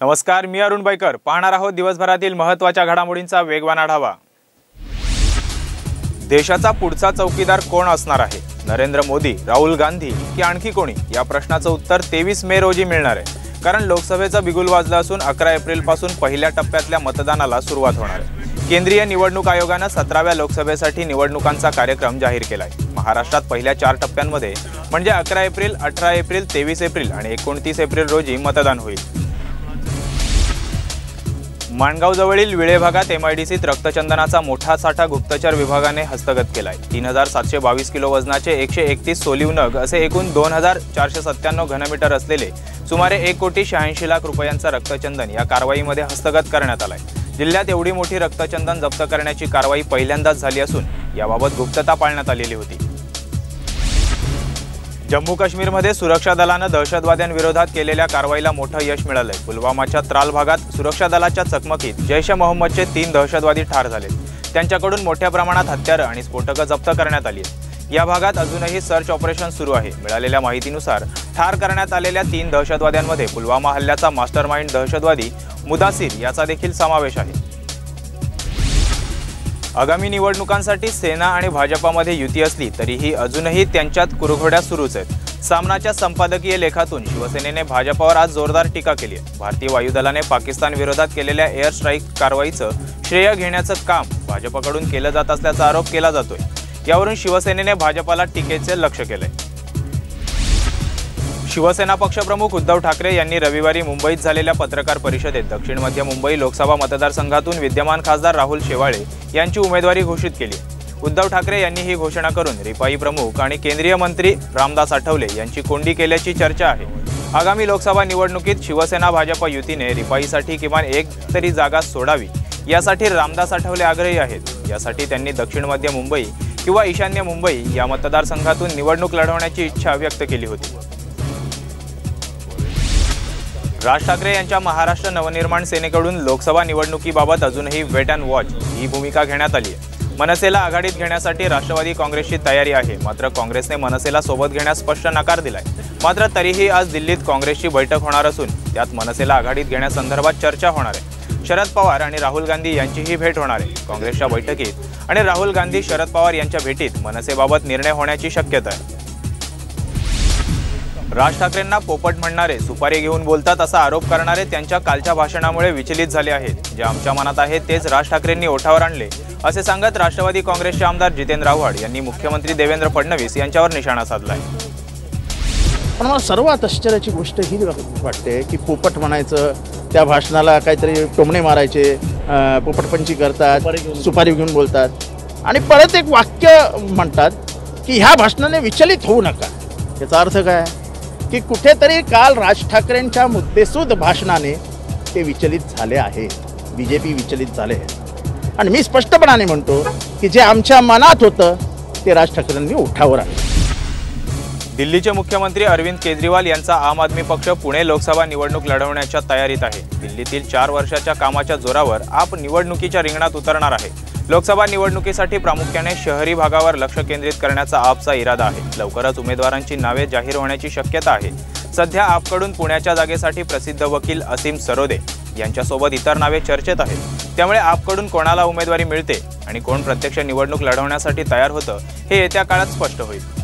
नमस्कार मी अरुण बैकर. पाहणार आहोत दिवसभरातील महत्त्वाच्या घडामोडींचा वेगवान आढावा. देशाचा पुढचा चौकीदार कोण असणार आहे? नरेंद्र मोदी राहुल गांधी की आणखी कोणी? या प्रश्नाचं उत्तर तेवीस मे रोजी मिळणार आहे. कारण लोकसभेचं बिगुल वाजलं असून अकरा एप्रिलपासून पहिल्या टप्प्यातल्या मतदानाला सुरुवात होणार आहे. केंद्रीय निवडणूक आयोगानं सतराव्या लोकसभेसाठी निवडणुकांचा कार्यक्रम जाहीर केला आहे महाराष्ट्रात पहिल्या चार टप्प्यांमध्ये म्हणजे अकरा एप्रिल अठरा एप्रिल तेवीस एप्रिल आणि एकोणतीस एप्रिल रोजी मतदान होईल. माणगावजवळील विळे भागात एमआयडीसीत रक्तचंदनाचा मोठा साठा गुप्तचर विभागाने हस्तगत केलाय. तीन हजार सातशे बावीस किलो वजनाचे एकशे एकतीस सोलिव नग असे एकूण दोन हजार चारशे सत्त्याण्णव घनमीटर असलेले सुमारे एक कोटी शहाऐंशी लाख रुपयांचा रक्तचंदन या कारवाईमध्ये हस्तगत करण्यात आलाय. जिल्ह्यात एवढी मोठी रक्तचंदन जप्त करण्याची कारवाई पहिल्यांदाच झाली असून याबाबत गुप्तता पाळण्यात आलेली होती. जम्मू काश्मीरमध्ये सुरक्षा दलानं दहशतवाद्यांविरोधात केलेल्या कारवाईला मोठं यश मिळालंय. पुलवामाच्या त्राल भागात सुरक्षा दलाच्या चकमकीत जैश ए मोहम्मदचे तीन दहशतवादी ठार झाले त्यांच्याकडून मोठ्या प्रमाणात हत्यारं आणि स्फोटकं जप्त करण्यात आली आहेत. या भागात अजूनही सर्च ऑपरेशन सुरू आहे. मिळालेल्या माहितीनुसार ठार करण्यात आलेल्या तीन दहशतवाद्यांमध्ये पुलवामा हल्ल्याचा मास्टरमाइंड दहशतवादी मुदासिर याचा देखील समावेश आहे. आगामी निवडणुकांसाठी सेना आणि भाजपामध्ये युती असली तरीही अजूनही त्यांच्यात कुरघोड्या सुरूच आहेत. सामनाच्या संपादकीय लेखातून शिवसेनेने भाजपावर आज जोरदार टीका केली आहे. भारतीय वायुदलाने पाकिस्तान विरोधात केलेल्या एअर स्ट्राईक कारवाईचं श्रेय घेण्याचं काम भाजपकडून केलं जात असल्याचा आरोप केला जातोय. यावरून शिवसेनेने भाजपाला टीकेचे लक्ष केलंय. शिवसेना पक्षप्रमुख उद्धव ठाकरे यांनी रविवारी मुंबईत झालेल्या पत्रकार परिषदेत दक्षिण मध्य मुंबई लोकसभा मतदारसंघातून विद्यमान खासदार राहुल शेवाळे यांची उमेदवारी घोषित केली. उद्धव ठाकरे यांनी ही घोषणा करून रिपाई प्रमुख आणि केंद्रीय मंत्री रामदास आठवले यांची कोंडी केल्याची चर्चा आहे. आगामी लोकसभा निवडणुकीत शिवसेना भाजप युतीने रिपाईसाठी किमान एक तरी जागा सोडावी. यासाठी रामदास आठवले आग्रही आहेत. यासाठी त्यांनी दक्षिण मध्य मुंबई किंवा ईशान्य मुंबई या मतदारसंघातून निवडणूक लढवण्याची इच्छा व्यक्त केली होती. राज ठाकरे यांच्या महाराष्ट्र नवनिर्माण सेनेकडून लोकसभा निवडणुकीबाबत अजूनही वेट अँड वॉच ही भूमिका घेण्यात आली आहे. मनसेला आघाडीत घेण्यासाठी राष्ट्रवादी काँग्रेसची तयारी आहे. मात्र काँग्रेसने मनसेला सोबत घेण्यास स्पष्ट नकार दिलाय. मात्र तरीही आज दिल्लीत काँग्रेसची बैठक होणार असून त्यात मनसेला आघाडीत घेण्यासंदर्भात चर्चा होणार आहे. शरद पवार आणि राहुल गांधी यांचीही भेट होणार आहे. काँग्रेसच्या बैठकीत आणि राहुल गांधी शरद पवार यांच्या भेटीत मनसेबाबत निर्णय होण्याची शक्यता आहे. राज ठाकरेंना पोपट म्हणणारे सुपारी घेऊन बोलतात असा आरोप करणारे त्यांच्या कालच्या भाषणामुळे विचलित झाले आहेत. जे आमच्या मनात आहे तेच राज ठाकरेंनी ओठावर आणले असे सांगत राष्ट्रवादी काँग्रेसचे आमदार जितेंद्र आव्हाड यांनी मुख्यमंत्री देवेंद्र फडणवीस यांच्यावर निशाणा साधलाय. पण मला सर्वात आश्चर्याची गोष्ट ही वाटते की पोपट म्हणायचं त्या भाषणाला काहीतरी टोमणे मारायचे पोपटपंची करतात सुपारी घेऊन बोलतात. आणि परत एक वाक्य म्हणतात की ह्या भाषणाने विचलित होऊ नका. याचा अर्थ काय? की कुठेतरी काल राज ठाकरेंच्या मुद्देसूद भाषणाने ते विचलित झाले आहे. बी जे पी विचलित झाले आहे. आणि मी स्पष्टपणाने म्हणतो की जे आमच्या मनात होतं ते राज ठाकरेंनी उठावर आणलं. दिल्लीचे मुख्यमंत्री अरविंद केजरीवाल यांचा आम आदमी पक्ष पुणे लोकसभा निवडणूक लढवण्याच्या तयारीत आहे. दिल्लीतील चार वर्षाच्या कामाच्या जोरावर आप निवडणुकीच्या रिंगणात उतरणार आहे. लोकसभा निवडणुकीसाठी प्रामुख्याने शहरी भागावर लक्ष केंद्रित करण्याचा आपचा इरादा आहे. लवकरच उमेदवारांची नावे जाहीर होण्याची शक्यता आहे. सध्या आपकडून पुण्याच्या जागेसाठी प्रसिद्ध वकील असीम सरोदे यांच्यासोबत इतर नावे चर्चेत आहेत. त्यामुळे आपकडून कोणाला उमेदवारी मिळते आणि कोण प्रत्यक्ष निवडणूक लढवण्यासाठी तयार होतं हे येत्या काळात स्पष्ट होईल.